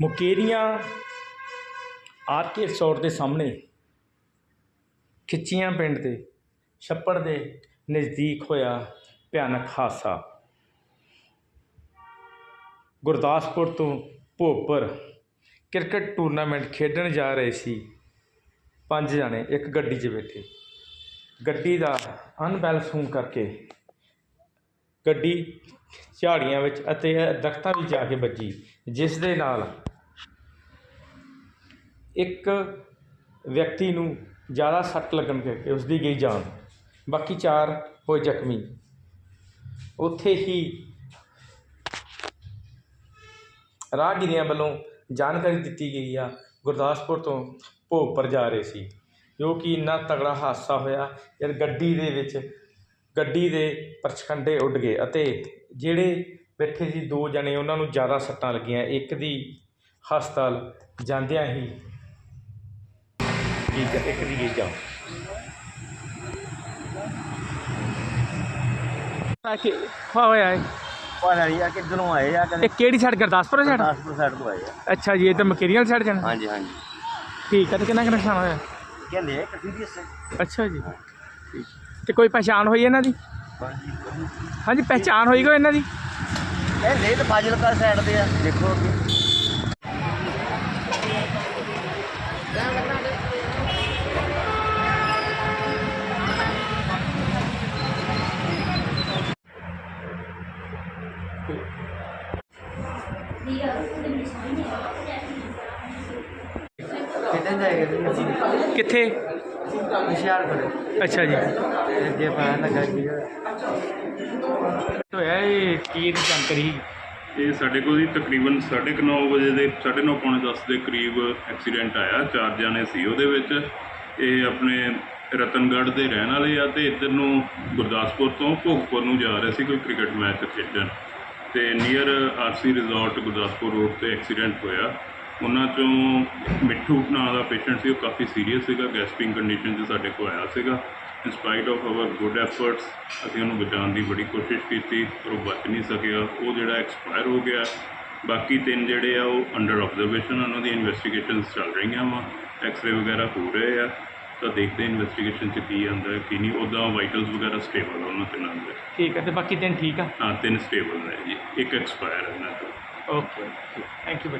Mukerian RK resort ਦੇ ਸਾਹਮਣੇ ਖਿੱਚੀਆਂ ਪਿੰਡ ਦੇ ਛੱਪੜ ਦੇ ਨਜ਼ਦੀਕ ਹੋਇਆ ਭਿਆਨਕ ਹਾਦਸਾ। ਗੁਰਦਾਸਪੁਰ ਤੋਂ ਭੋਪਰ ਕ੍ਰਿਕਟ ਟੂਰਨਾਮੈਂਟ ਖੇਡਣ ਜਾ ਰਹੇ ਸੀ। ਪੰਜ ਜਣੇ ਇੱਕ ਗੱਡੀ 'ਚ ਬੈਠੇ। ਗੱਡੀ ਦਾ ਅਨਬੈਲੈਂਸ ਹੋਣ ਕਰਕੇ ਗੱਡੀ ਝਾੜੀਆਂ ਵਿੱਚ ਅਤੇ ਦਰਖਤਾਂ ਵਿੱਚ ਜਾ ਕੇ ਵੱਜੀ, ਜਿਸ ਦੇ ਨਾਲ ਇੱਕ ਵਿਅਕਤੀ ਨੂੰ ਜ਼ਿਆਦਾ ਸੱਟ ਲੱਗਣ ਕਰਕੇ ਉਸਦੀ ਗਈ ਜਾਨ। ਬਾਕੀ ਚਾਰ ਹੋਏ ਜ਼ਖਮੀ। ਉੱਥੇ ਹੀ ਰਾਹਗੀਰਾਂ ਵੱਲੋਂ ਜਾਣਕਾਰੀ ਦਿੱਤੀ ਗਈ ਆ, ਗੁਰਦਾਸਪੁਰ ਤੋਂ ਭੋਗਪੁਰ ਜਾ ਰਹੇ ਸੀ। ਜੋ ਕਿ ਇੰਨਾ ਤਗੜਾ ਹਾਦਸਾ ਹੋਇਆ ਯਾਰ ਗੱਡੀ ਦੇ ਵਿੱਚ, ਗੱਡੀ ਦੇ ਪਰਛੰਡੇ ਉੱਡ ਗਏ ਅਤੇ ਜਿਹੜੇ ਬੈਠੇ ਸੀ, ਦੋ ਜਣੇ, ਉਹਨਾਂ ਨੂੰ ਜ਼ਿਆਦਾ ਸੱਟਾਂ ਲੱਗੀਆਂ। ਇੱਕ ਦੀ ਹਸਪਤਾਲ ਜਾਂਦਿਆਂ ਹੀ ਠੀਕ ਹੈ ਇੱਕ ਦੀ ਜਾ ਆ ਕਿ ਹੋਇਆ ਹੈ ਪਤਾ ਨਹੀਂ ਆ ਕਿੱਧਰੋਂ ਆਏ ਆ ਇਹ ਕਿਹੜੀ ਸਾਈਡ ਗੁਰਦਾਸਪੁਰ ਸਾਈਡ 10 ਸਾਈਡ ਤੋਂ ਆਏ ਆ। ਅੱਛਾ ਜੀ ਇਹ ਤਾਂ ਮਕੇਰੀਅਲ ਸਾਈਡ ਜਾਣਾ। ਹਾਂਜੀ ਹਾਂਜੀ। ਠੀਕ ਹੈ ਤੇ ਕਿੰਨਾ ਕੁ ਨੁਕਸਾਨ ਹੋਇਆ? ਕਹਿੰਦੇ ਇੱਕ ਸੀਰੀਅਸ ਅੱਛਾ ਜੀ। ਠੀਕ। ਤੇ ਕੋਈ ਪਛਾਣ ਹੋਈ ਇਹਨਾਂ ਦੀ? ਹਾਂਜੀ ਪਛਾਣ ਹੋਈ ਕੋਈ ਇਹਨਾਂ ਦੀ? ਇਹ ਤਾਂ ਫਾਜ਼ਿਲਕਾ ਸਾਈਡ ਤੇ ਆ ਦੇਖੋ ਅੱਗੇ। ਕਿੱਦਾਂ ਜਾਏਗਾ ਜੀ ਕਿੱਥੇ? ਹੁਸ਼ਿਆਰਪੁਰ। ਅੱਛਾ ਜੀ। ਜੇ ਪਤਾ ਲੱਗਾ ਜੀ ਹੋਇਆ ਇਹ ਕੀ ਦੀ ਜਾਣਕਾਰੀ? ਇਹ ਸਾਡੇ ਕੋਲ ਜੀ ਤਕਰੀਬਨ 9:30 ਵਜੇ ਦੇ 9:30 ਪੌਣੇ 10 ਦੇ ਕਰੀਬ ਐਕਸੀਡੈਂਟ ਆਇਆ ਚਾਰ ਜਣੇ ਸੀ ਉਹਦੇ ਵਿੱਚ। ਇਹ ਆਪਣੇ ਰਤਨਗੜ੍ਹ ਦੇ ਰਹਿਣ ਵਾਲੇ ਆ ਤੇ ਇੱਧਰ ਨੂੰ ਗੁਰਦਾਸਪੁਰ ਤੋਂ ਭੋਗਪੁਰ ਨੂੰ ਜਾ ਰਹੇ ਸੀ ਕੋਈ ਕ੍ਰਿਕਟ ਮੈਚ ਖੇਡਣ। ਤੇ near RC resort Gurdaspur road ਤੇ ਐਕਸੀਡੈਂਟ ਹੋਇਆ। ਉਹਨਾਂ ਚੋਂ ਮਿੱਠੂ ਨਾਂ ਦਾ ਪੇਸ਼ੈਂਟ ਸੀ, ਉਹ ਕਾਫੀ ਸੀਰੀਅਸ ਸੀਗਾ ਗੈਸਪਿੰਗ ਕੰਡੀਸ਼ਨ 'ਚ ਸਾਡੇ ਕੋਲ ਆਇਆ ਸੀਗਾ। In spite of our good efforts ਅਸੀਂ ਉਹਨੂੰ ਬਚਾਉਣ ਦੀ ਬੜੀ ਕੋਸ਼ਿਸ਼ ਕੀਤੀ, ਪਰ ਉਹ ਬਚ ਨਹੀਂ ਸਕਿਆ। ਉਹ ਜਿਹੜਾ ਐਕਸਪਾਇਰ ਹੋ ਗਿਆ, ਬਾਕੀ ਤਿੰਨ ਜਿਹੜੇ ਆ, ਉਹ ਅੰਡਰ ਆਬਜ਼ਰਵੇਸ਼ਨ ਉਹਨਾਂ ਦੀ ਇਨਵੈਸਟੀਗੇਸ਼ਨਸ ਚੱਲ ਰਹੀਆਂ ਵਾ ਐਕਸ-ਰੇ ਵਗੈਰਾ ਹੋ ਰਹੇ ਆ। ਤਾਂ ਦੇਖਦੇ ਇਨਵੈਸਟੀਗੇਸ਼ਨ 'ਚ ਕੀ ਆਉਂਦਾ ਹੈ, ਕੀ ਨਹੀਂ। ਉੱਦਾਂ ਵਾਈਟਲਸ ਵਗੈਰਾ ਸਟੇਬਲ ਉਹਨਾਂ ਤਿੰਨਾਂ ਦੇ। ਠੀਕ ਹੈ ਤੇ ਬਾਕੀ ਦਿਨ ਠੀਕ ਆ? ਹਾਂ ਤਿੰਨ ਸਟੇਬਲ ਨੇ ਜੀ। ਇੱਕ ਐਕਸਪਾਇਰ ਹੈ ਤੋਂ ਓਕੇ ਥੈਂਕ ਯੂ